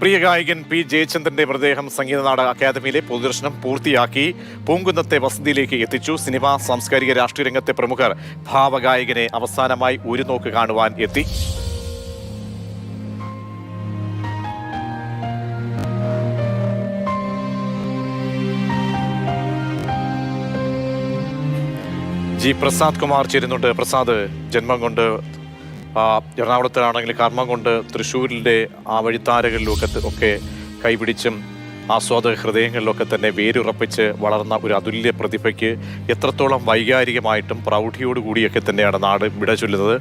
പ്രിയ ഗായകൻ പി ജയചന്ദ്രന്റെ മൃതദേഹം സംഗീത നാടക അക്കാദമിയിലെ പൊതുദർശനം പൂർത്തിയാക്കി പൂങ്കുന്നത്തെ വസതിയിലേക്ക് എത്തിച്ചു. സിനിമ സാംസ്കാരിക രാഷ്ട്രീയ രംഗത്തെ പ്രമുഖർ ഭാവഗായകനെ അവസാനമായി ഒരു നോക്ക് കാണുവാൻ എത്തി. ജി പ്രസാദ് കുമാർ ചേരുന്നുണ്ട്. പ്രസാദ് ജന്മം കൊണ്ട് ആ, എറണാകുളത്താണെങ്കിൽ കർമ്മം കൊണ്ട് തൃശ്ശൂരിന്റെ ആ വഴിത്താരകളിലൊക്കെ ഒക്കെ കൈപിടിച്ചും ആസ്വാദക ഹൃദയങ്ങളിലൊക്കെ തന്നെ വേരുറപ്പിച്ച് വളർന്ന ഒരു അതുല്യ പ്രതിഭയ്ക്ക് എത്രത്തോളം വൈകാരികമായിട്ടും പ്രൗഢിയോടുകൂടിയൊക്കെ തന്നെയാണ് നാട് വിട ചൊല്ലുന്നത്.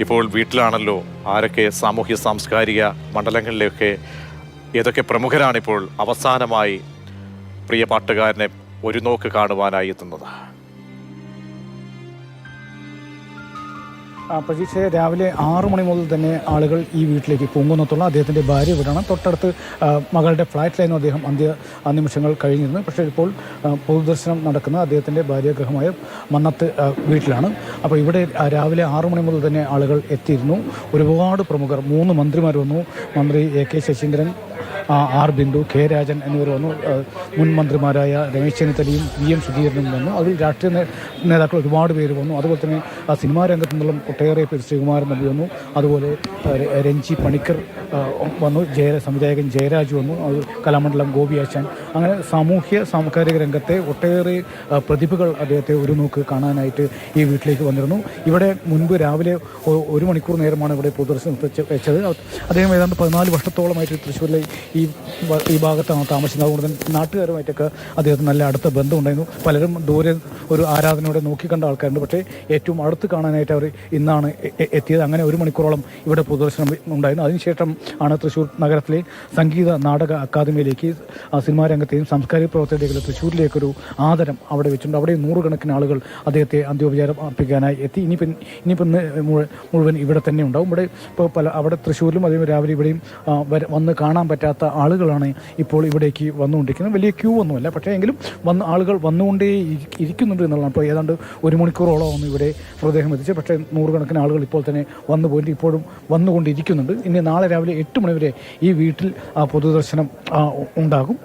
ഇപ്പോൾ വീട്ടിലാണല്ലോ ആരൊക്കെ സാമൂഹ്യ സാംസ്കാരിക മണ്ഡലങ്ങളിലൊക്കെ ഏതൊക്കെ പ്രമുഖരാണിപ്പോൾ അവസാനമായി പ്രിയ പാട്ടുകാരനെ ഒരു നോക്ക് കാണുവാനായി എത്തുന്നത്. ആ, പ്രതീക്ഷ രാവിലെ ആറു മണി മുതൽ തന്നെ ആളുകൾ ഈ വീട്ടിലേക്ക് പൂങ്കുന്നത്തുള്ള അദ്ദേഹത്തിന്റെ ഭാര്യ വീടാണ് തൊട്ടടുത്ത് മകളുടെ ഫ്ലാറ്റിലായിരുന്നു അദ്ദേഹം അന്ത്യ നിമിഷങ്ങൾ കഴിഞ്ഞിരുന്നത് പക്ഷേ ഇപ്പോൾ പൊതുദർശനം നടക്കുന്ന അദ്ദേഹത്തിന്റെ ഭാര്യാഗ്രഹമായ മന്നത്ത് വീട്ടിലാണ്. അപ്പോൾ ഇവിടെ രാവിലെ ആറു മണി മുതൽ തന്നെ ആളുകൾ എത്തിയിരുന്നു. ഒരുപാട് പ്രമുഖർ മൂന്ന് മന്ത്രിമാർ വന്നു. മന്ത്രി A K Saseendran R Bindu K Rajan എന്നിവർ വന്നു. മുൻ മന്ത്രിമാരായ രമേശ് ചെന്നിത്തലയും വി എം സുധീരനും വന്നു. അതിൽ രാഷ്ട്രീയ നേതാക്കൾ ഒരുപാട് പേര് വന്നു. അതുപോലെ തന്നെ ആ, സിനിമാ രംഗത്തു നിന്നുള്ള ഒട്ടേറെ പേര് ശ്രീകുമാരൻ നമ്പി വന്നു. അതുപോലെ രഞ്ജി പണിക്കർ വന്നു. ജയ സംവിധായകൻ ജയരാജ് വന്നു. അത് കലാമണ്ഡലം ഗോപി ആശാൻ അങ്ങനെ സാമൂഹ്യ സാംസ്കാരിക രംഗത്തെ ഒട്ടേറെ പ്രതിഭകൾ അദ്ദേഹത്തെ ഒരു നോക്ക് കാണാനായിട്ട് ഈ വീട്ടിലേക്ക് വന്നിരുന്നു. ഇവിടെ മുൻപ് രാവിലെ ഒരു മണിക്കൂർ നേരമാണ് ഇവിടെ പൊതുദർശനം വെച്ചത്. അദ്ദേഹം ഏതാണ്ട് പതിനാല് വർഷത്തോളമായിട്ട് തൃശ്ശൂരിലെ ഈ വ- ഈ ഭാഗത്താണ് താമസിക്കുന്നത്. അതുകൊണ്ട് തന്നെ നാട്ടുകാരുമായിട്ടൊക്കെ അദ്ദേഹത്തിന് നല്ല അടുത്ത ബന്ധമുണ്ടായിരുന്നു. പലരും ദൂരെ ഒരു ആരാധനയോടെ നോക്കിക്കണ്ട ആൾക്കാരുണ്ട്. പക്ഷേ ഏറ്റവും അടുത്ത് കാണാനായിട്ട് അവർ ഇന്നാണ് എത്തിയത്. അങ്ങനെ ഒരു മണിക്കൂറോളം ഇവിടെ പൊതുദർശനം ഉണ്ടായിരുന്നു. അതിനുശേഷം ആണ് തൃശ്ശൂർ നഗരത്തിലെ സംഗീത നാടക അക്കാദമിയിലേക്ക് സിനിമാ രംഗത്തെയും സാംസ്കാരിക പ്രവർത്തകരുടെ തൃശ്ശൂരിലേക്കൊരു ആദരം അവിടെ വെച്ചിട്ടുണ്ട്. അവിടെ നൂറുകണക്കിന് ആളുകൾ അദ്ദേഹത്തെ അന്ത്യോപചാരം അർപ്പിക്കാനായി എത്തി. ഇനി ഇനിയിപ്പം മുഴുവൻ ഇവിടെ തന്നെ ഉണ്ടാവും. ഇവിടെ ഇപ്പോൾ പല അവിടെ തൃശ്ശൂരിലും അതേപോലെ രാവിലെ ഇവിടെയും വന്ന് കാണാൻ പറ്റാത്ത ആളുകളാണ് ഇപ്പോൾ ഇവിടേക്ക് വന്നുകൊണ്ടിരിക്കുന്നത്. വലിയ ക്യൂ ഒന്നുമല്ല. പക്ഷേ എങ്കിലും വന്ന് ആളുകൾ വന്നുകൊണ്ടേ ഇരിക്കുന്നുണ്ട് എന്നുള്ളതാണ്. അപ്പോൾ ഏതാണ്ട് ഒരു മണിക്കൂറോളം ഒന്ന് ഇവിടെ മൃതദേഹം എത്തിച്ചത് പക്ഷേ നൂറുകണക്കിന് ആളുകൾ ഇപ്പോൾ തന്നെ വന്നു പോയിട്ട് ഇപ്പോഴും വന്നുകൊണ്ടിരിക്കുന്നുണ്ട്. ഇനി നാളെ രാവിലെ എട്ട് മണിവരെ ഈ വീട്ടിൽ പൊതുദർശനം ഉണ്ടാകും.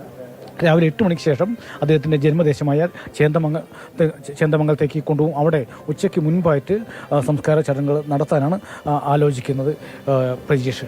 രാവിലെ എട്ട് മണിക്ക് ശേഷം അദ്ദേഹത്തിന്റെ ജന്മദേശമായ ചേന്തമംഗ ചേന്തമംഗലത്തേക്ക് കൊണ്ടുപോകും. അവിടെ ഉച്ചയ്ക്ക് മുൻപായിട്ട് സംസ്കാര ചടങ്ങുകൾ നടത്താനാണ് ആലോചിക്കുന്നത് പ്രജീഷ്